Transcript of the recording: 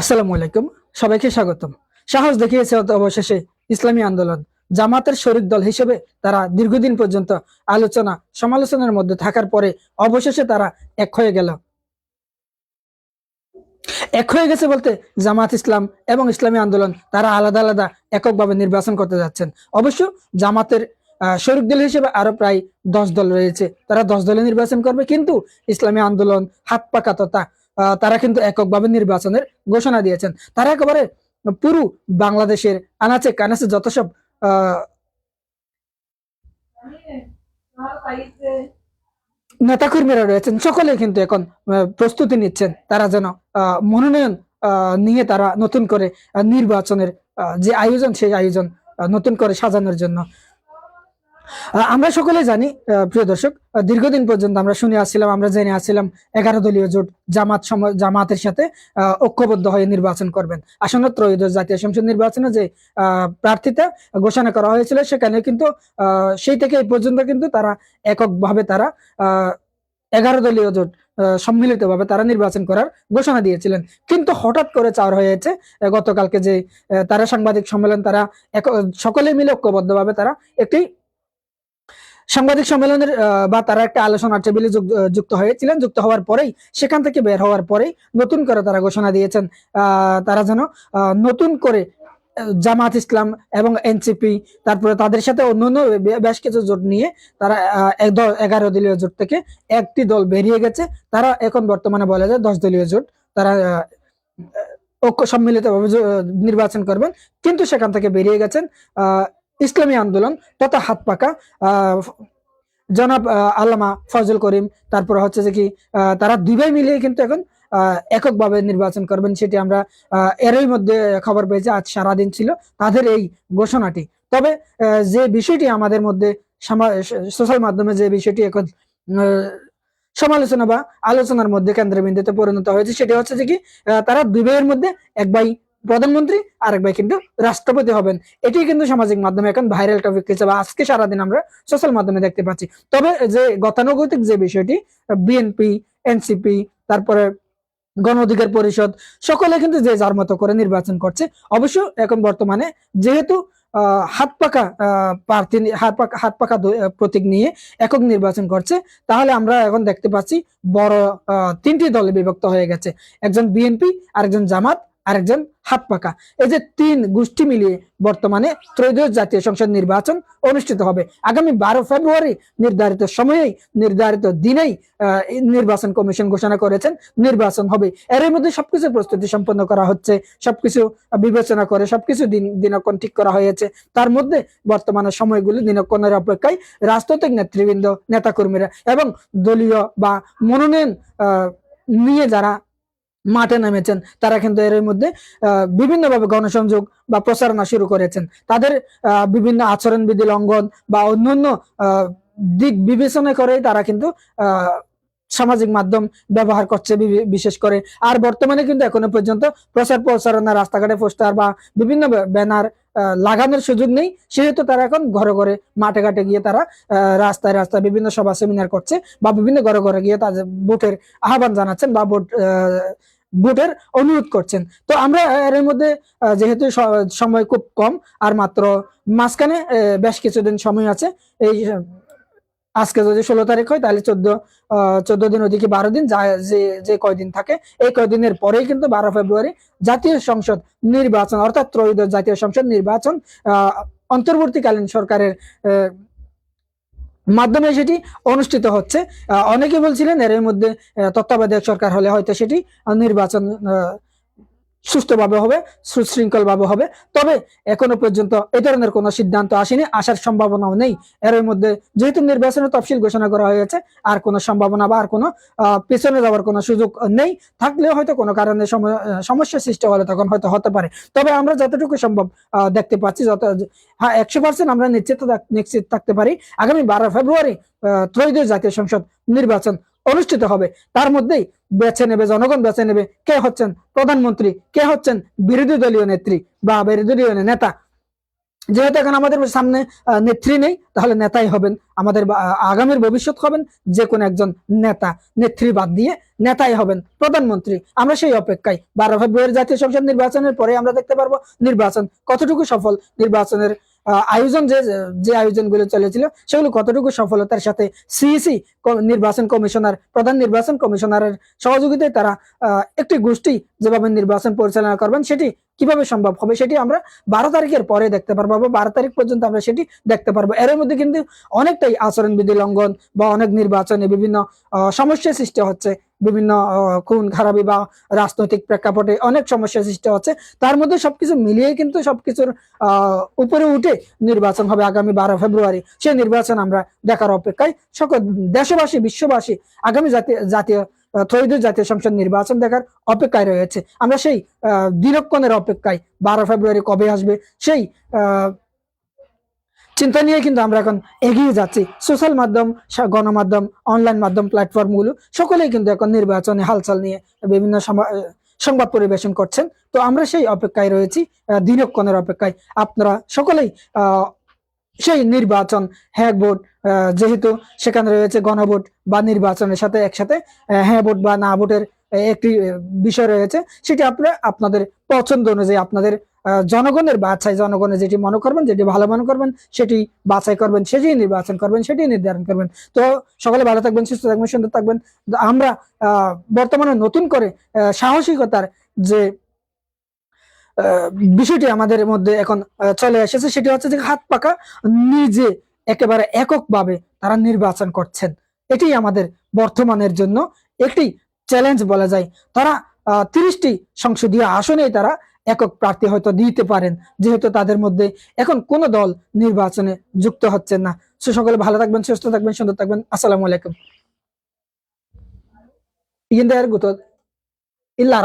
আসসালামু আলাইকুম। সবাইকে স্বাগতম। সাহস দেখিয়েছে অবশেষে ইসলামী আন্দোলন। জামাতের শরিক দল হিসেবে তারা দীর্ঘদিন পর্যন্ত আলোচনা, সমালোচনার মধ্যে থাকার পরে অবশেষে তারা এক হয়ে গেল। এক হয়ে গেছে বলতে জামাত ইসলাম এবং ইসলামী আন্দোলন, তারা আলাদা আলাদা এককভাবে নির্বাচন করতে যাচ্ছেন। অবশ্য জামাতের শরিক দল হিসেবে আরও প্রায় দশ দল রয়েছে। তারা দশ দলে নির্বাচন করবে, কিন্তু ইসলামী আন্দোলন হাত পাকা তথা তারা কিন্তু এককভাবে নির্বাচনের ঘোষণা দিয়েছেন। তারা একেবারে পুরো বাংলাদেশের আনাচে কানাচে যত সব আহ, নেতাকর্মীরা রয়েছেন সকলে কিন্তু এখন প্রস্তুতি নিচ্ছেন। তারা যেন মনোনয়ন নিয়ে তারা নতুন করে নির্বাচনের যে আয়োজন সেই আয়োজন নতুন করে সাজানোর জন্য। আমরা সকলে জানি প্রিয় দর্শক দীর্ঘদিন পর্যন্ত আমরা শুনে আসছিলাম, আমরা জেনে আসছিলাম এগারো দলীয় জোট জামাত জামাতের সাথে ঐক্যবদ্ধ হয়ে নির্বাচন করবেন। আসন্ন ত্রয়োদশ জাতীয় সংসদ নির্বাচনে যে প্রার্থীতা ঘোষণা করা হয়েছিল, সেখানে কিন্তু সেই থেকে এই পর্যন্ত কিন্তু তারা এককভাবে তারা এগারো দলীয় জোট সম্মিলিতভাবে তারা নির্বাচন করার ঘোষণা দিয়েছিলেন। কিন্তু হঠাৎ করে চার হয়েছে গতকালকে যে তারা সাংবাদিক সম্মেলন, তারা সকলে মিলে ঐক্যবদ্ধভাবে তারা একটি সাংবাদিক সম্মেলনের বা তারা একটা আলোচনা টেবিলে যুক্ত হয়েছিলেন। যুক্ত হওয়ার পরেই সেখান থেকে বের হওয়ার পরেই নতুন করে তারা ঘোষণা দিয়েছেন তারা যেন নতুন করে জামাত ইসলাম এবং এনসিপি তারপরে তাদের সাথে অন্যান্য বেশ কিছু জোট নিয়ে তারা আহ, এক দল এগারো দলীয় জোট থেকে একটি দল বেরিয়ে গেছে। তারা এখন বর্তমানে বলা যায় দশ দলীয় জোট তারা ঐক্য সম্মিলিতভাবে নির্বাচন করবেন। কিন্তু সেখান থেকে বেরিয়ে গেছেন ইসলামী আন্দোলন তথা হাত পাকা জনাব আল্লামা ফজল করিম, তারপর হচ্ছে যে কি তারা দুই ভাই মিলিয়ে কিন্তু এখন এককভাবে নির্বাচন করবেন সেটি আমরা এরই মধ্যে খবর পেয়েছি, আজ সারাদিন ছিল তাদের এই ঘোষণাটি। তবে যে বিষয়টি আমাদের মধ্যে সোশ্যাল মাধ্যমে যে বিষয়টি এখন সমালোচনা বা আলোচনার মধ্যে কেন্দ্রবিন্দুতে পরিণত হয়েছে, সেটি হচ্ছে যে কি তারা দুই ভাইয়ের মধ্যে এক ভাই প্রধানমন্ত্রী, আরেক ভাই কিন্তু রাষ্ট্রপতি হবেন। এটি কিন্তু সামাজিক মাধ্যমে এখন ভাইরাল টপিক হিসেবে আজকে সারাদিন আমরা সোশ্যাল মাধ্যমে দেখতে পাচ্ছি। তবে যে গতানুগতিক যে বিষয়টি বিএনপি এনসিপি তারপরে গণ অধিকার পরিষদ, সকলে কিন্তু যে যার মতো করে নির্বাচন করছে, অবশ্য এখন বর্তমানে যেহেতু হাত পাকা প্রার্থী, হাত পাকা হাত পাকা প্রতীক নিয়ে একক নির্বাচন করছে, তাহলে আমরা এখন দেখতে পাচ্ছি বড় তিনটি দলে বিভক্ত হয়ে গেছে। একজন বিএনপি আরেকজন জামাত আরেকজন হাত পাকা। এই যে তিন গোষ্ঠী মিলিয়ে বর্তমানে ত্রয়োদশ জাতীয় সংসদ নির্বাচন অনুষ্ঠিত হবে। আগামী বারো ফেব্রুয়ারি নির্ধারিত সময়েই, নির্ধারিত দিনেই নির্বাচন কমিশন ঘোষণা করেছেন, নির্বাচন হবে। এর মধ্যে সবকিছু প্রস্তুতি সম্পন্ন করা হচ্ছে। সবকিছু বিবেচনা করে সবকিছু দিন, দিনক্ষণ ঠিক করা হয়েছে। তার মধ্যে বর্তমানে সময়গুলি দিনক্ষণের অপেক্ষায় রাজনৈতিক নেতৃবৃন্দ, নেতাকর্মীরা এবং দলীয় বা মনোনয়ন নিয়ে যারা মাঠে নেমেছেন। তারা কিন্তু এর মধ্যে বিভিন্নভাবে গণসংযোগ বা প্রচারণা শুরু করেছেন। তাদের বিভিন্ন আচরণবিধি লঙ্ঘন বা অন্যান্য দিক বিবেচনা করেই তারা কিন্তু সামাজিক মাধ্যম ব্যবহার করছে বিশেষ করে। আর বর্তমানে কিন্তু এখনও পর্যন্ত প্রচার প্রচারণা, রাস্তাঘাটে পোস্টার বা বিভিন্ন ব্যানার লাগানোর সুযোগ নেই। সেহেতু তারা এখন ঘরে ঘরে মাঠে ঘাটে গিয়ে তারা রাস্তায় রাস্তায় বিভিন্ন সভা সেমিনার করছে বা বিভিন্ন ঘরে ঘরে গিয়ে তাদের ভোটের আহ্বান জানাচ্ছেন বা ভোট ভোটের অনুরোধ করছেন। তো আমরা এর মধ্যে যেহেতু সময় খুব কম, আর মাত্র মাঝখানে বেশ কিছুদিন সময় আছে, এই আজকে যদি ষোলো তারিখ হয়, তাহলে চোদ্দ চোদ্দ দিন ওদিকে বারো দিন, যা যে যে কয়দিন থাকে, এই কয়দিনের পরেই কিন্তু বারো ফেব্রুয়ারি জাতীয় সংসদ নির্বাচন, অর্থাৎ ত্রয়োদশ জাতীয় সংসদ নির্বাচন অন্তর্বর্তীকালীন সরকারের মাধ্যমে সেটি অনুষ্ঠিত হচ্ছে। অনেকে বলছিলেন, এর মধ্যে তত্ত্বাবধায়ক সরকার হলে হয়তো সেটি নির্বাচন সুষ্ঠুভাবে হবে সুশৃঙ্খল ভাবে হবে। তবে এখনও পর্যন্ত এই ধরনের কোনো সিদ্ধান্ত আসেনি, আসার সম্ভাবনাও নেই। এর মধ্যে যেহেতু নির্বাচনের তফসিল ঘোষণা করা হয়েছে, আর কোনো সম্ভাবনা বা আর কোনো পেছনে যাওয়ার কোনো সুযোগ নেই। থাকলেও হয়তো কোনো কারণে সমস্যা সৃষ্টি হলে তখন হয়তো হতে পারে। তবে আমরা যতটুকু সম্ভব দেখতে পাচ্ছি, যত হ্যাঁ একশো পার্সেন্ট আমরা নিশ্চিত নিশ্চিত থাকতে পারি। আগামী বারো ফেব্রুয়ারি ত্রয়োদশ জাতীয় সংসদ নির্বাচন অনুষ্ঠিত হবে। তার মধ্যেই বেছে নেবে, জনগণ বেছে নেবে কে হচ্ছেন প্রধানমন্ত্রী, কে হচ্ছেন বিরোধী দলীয় নেত্রী বা বিরোধী দলীয় নেতা। যেহেতু এখন আমাদের সামনে নেত্রী নেই, তাহলে নেতাই হবেন। আমাদের আগামীর ভবিষ্যৎ হবেন যে কোনো একজন নেতা। নেত্রী বাদ দিয়ে নেতাই হবেন প্রধানমন্ত্রী। আমরা সেই অপেক্ষায়। বারো ফেব্রুয়ারি জাতীয় সংসদ নির্বাচনের পরে আমরা দেখতে পারব নির্বাচন কতটুকু সফল। নির্বাচনের আয়োজন যে যে আয়োজনগুলো চলেছিল সেগুলো কতটুকু সফলতার সাথে সিইসি নির্বাচন কমিশনার প্রধান নির্বাচন কমিশনারের সহযোগিতায় তারা একটি গোষ্ঠী যেভাবে নির্বাচন পরিচালনা করবেন সেটি কীভাবে সম্ভব হবে সেটি আমরা বারো তারিখের পরে দেখতে পারব বা বারো তারিখ পর্যন্ত আমরা সেটি দেখতে পারব। এর মধ্যে কিন্তু অনেকটাই আচরণবিধি লঙ্ঘন বা অনেক নির্বাচনে বিভিন্ন আহ, সমস্যার সৃষ্টি হচ্ছে। বিভিন্ন খুন খারাপি বা রাজনৈতিক প্রেক্ষাপটে অনেক সমস্যার সৃষ্টি হচ্ছে। তার মধ্যে সবকিছু মিলিয়ে কিন্তু সবকিছুর আহ, উপরে উঠে নির্বাচন হবে আগামী বারো ফেব্রুয়ারি। সেই নির্বাচন আমরা দেখার অপেক্ষায় সকল দেশবাসী বিশ্ববাসী আগামী জাতীয় জাতীয় ত্রয়োদশ জাতীয় সংসদ নির্বাচন দেখার অপেক্ষায় রয়েছে। আমরা সেই আহ, দিনক্ষণের অপেক্ষায় বারো ফেব্রুয়ারি কবে আসবে? সেই চিন্তা নিয়ে কিন্তু আমরা এখন এগিয়ে যাচ্ছি। সোশ্যাল মাধ্যম গণমাধ্যম অনলাইন মাধ্যম প্ল্যাটফর্মগুলো সকলেই কিন্তু এখন নির্বাচনে হালচাল নিয়ে বিভিন্ন সংবাদ পরিবেশন করছেন। তো আমরা সেই অপেক্ষায় রয়েছি দিনক্ষণের অপেক্ষায়। আপনারা সকলেই সেই নির্বাচন হ্যাঁ ভোট যেহেতু সেখানে রয়েছে গণভোট বা নির্বাচনের সাথে একসাথে হ্যাঁ ভোট বা না ভোটের একটি বিষয় রয়েছে। সেটি আপনারা আপনাদের পছন্দ অনুযায়ী, আপনাদের জনগণের বাছাই, জনগণের যেটি মনে করবেন, যেটি ভালো মনে করবেন, সেটি বাছাই করবেন সেটি নির্বাচন করবেন সেটি নির্ধারণ করবেন। তো সকলে ভালো থাকবেন, সুস্থ থাকবেন, সুন্দর থাকবেন। আমরা বর্তমানে নতুন করে সাহসিকতার যে বিষয়টি আমাদের মধ্যে এখন চলে এসেছে, সেটি হচ্ছে যে হাত পাকা নিজে একেবারে এককভাবে তারা নির্বাচন করছেন। এটি আমাদের বর্তমানের জন্য একটি চ্যালেঞ্জ বলা যায়। তারা তিরিশটি সংসদীয় আসনে তারা একক প্রার্থী হয়তো দিতে পারেন, যেহেতু তাদের মধ্যে এখন কোনো দল নির্বাচনে যুক্ত হচ্ছেন না। সে সকলে ভালো থাকবেন, সুস্থ থাকবেন, সুন্দর থাকবেন। আসসালাম আলাইকুম। ইন্দার গুত ইল্লা